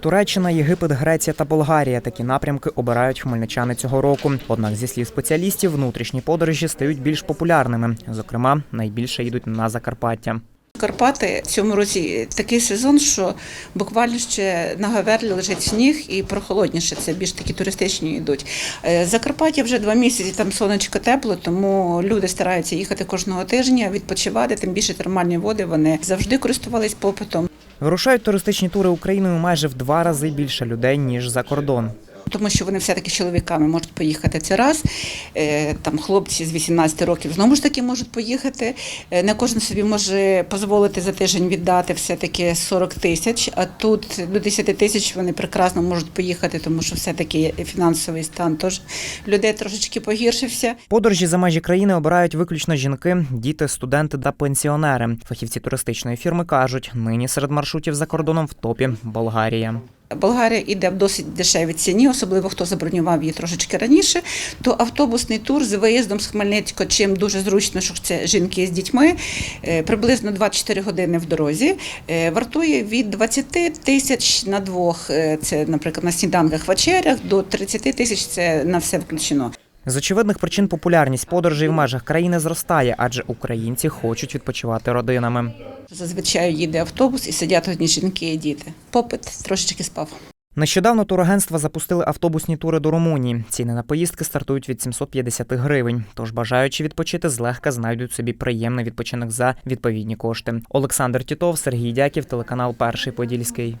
Туреччина, Єгипет, Греція та Болгарія такі напрямки обирають хмельничани цього року. Однак, зі слів спеціалістів, внутрішні подорожі стають більш популярними. Зокрема, найбільше їдуть на Закарпаття. Карпати в цьому році такий сезон, що буквально ще на Гаверлі лежить сніг і прохолодніше. Це більш такі туристичні йдуть. Е, Закарпаття вже два місяці, там сонечко тепло, тому люди стараються їхати кожного тижня, відпочивати. Тим більше термальні води вони завжди користувались попитом. Вирушають туристичні тури Україною майже в два рази більше людей ніж за кордон. Тому що вони все-таки чоловіками можуть поїхати це раз. Е, Там хлопці з 18 років знову ж таки можуть поїхати. Е, Не кожен собі може дозволити за тиждень віддати все-таки 40 тисяч, а тут до 10 тисяч вони прекрасно можуть поїхати, тому що все-таки фінансовий стан теж людей трошечки погіршився. Подорожі за межі країни обирають виключно жінки, діти, студенти та пенсіонери. Фахівці туристичної фірми кажуть, нині серед маршрутів за кордоном в топі Болгарія. Болгарія йде в досить дешевій ціні, особливо хто забронював її трошечки раніше. То автобусний тур з виїздом з Хмельницького, чим дуже зручно, що це жінки з дітьми, е, приблизно 24 години в дорозі, е, вартує від 20 тисяч на двох. е, Це, наприклад, на сніданках вечерях до 30 тисяч. Це на все включено. З очевидних причин популярність подорожей в межах країни зростає, адже українці хочуть відпочивати родинами. Зазвичай їде автобус і сидять одні жінки і діти. Попит трошечки спав. Нещодавно турагентства запустили автобусні тури до Румунії. Ціни на поїздки стартують від 750 гривень. Тож бажаючи відпочити, злегка знайдуть собі приємний відпочинок за відповідні кошти. Олександр Тітов, Сергій Дяків, телеканал Перший Подільський.